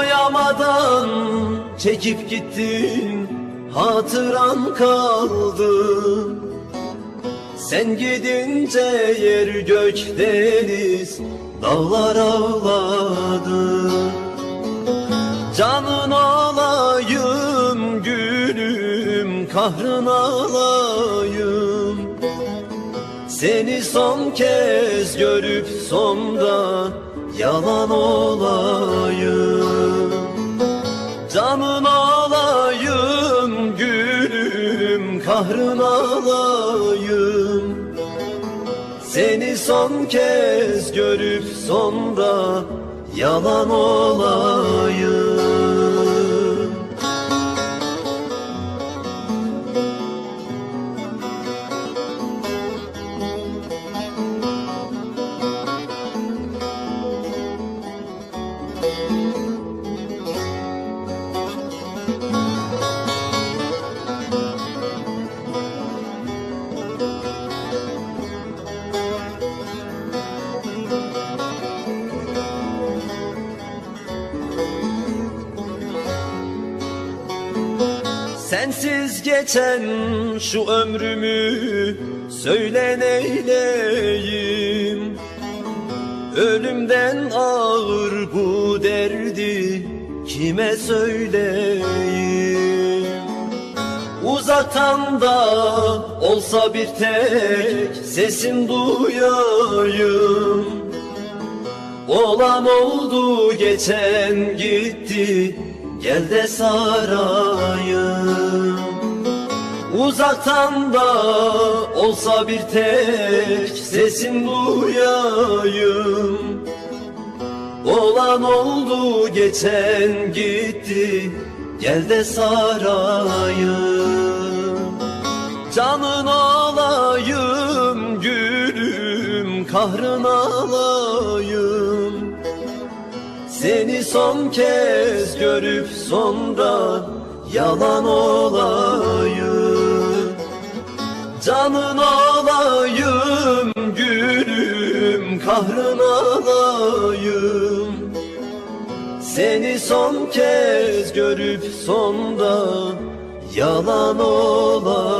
Doyamadan çekip gittin Hatıran kaldı. Sen gidince yer gök deniz Dağlar ağladı. Canın olayım gülüm Kahrın alayım Seni son kez görüp sonra Yalan olayım Canın olayım gülüm Kahrın alayım Seni son kez görüp sonra Yalan olayım Sensiz geçen şu ömrümü söyle neyleyim? Ölümden ağır bu derdi kime söyleyeyim Uzaktan da olsa bir tek sesin duyayım. Olan oldu geçen gitti Gel de sarayım Uzaktan da olsa bir tek Sesin duyayım Olan oldu geçen gitti. Gel de sarayım Canın olayım gülüm Kahrın alayım Seni son kez görüp sonra Yalan olayım. Canın olayım gülüm Kahrın alayım Seni son kez görüp sonra Yalan olayım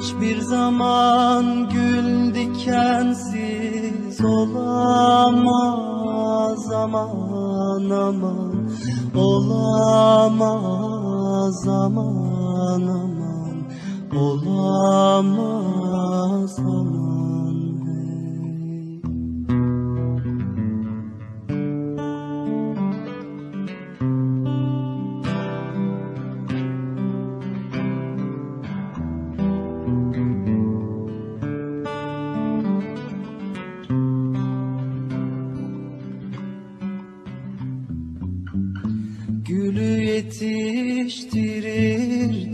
Hiçbir zaman gül dikensiz olamaz aman aman. Olamaz aman aman. Olamaz aman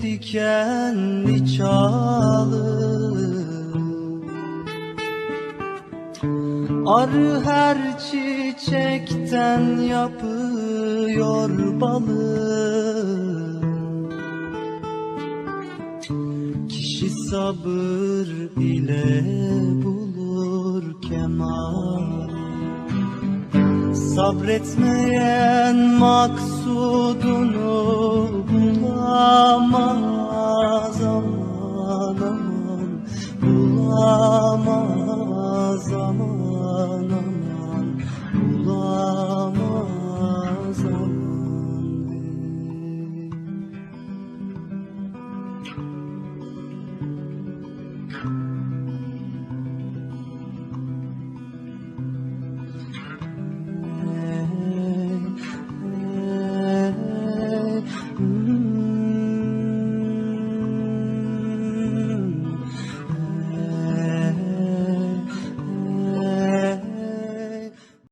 dikenli çalı? Arı her çiçekten yapıyor balı. Kişi sabır ile bulur kemal Sabretmeyen maksudunu bulamaz. Aman aman bulamaz.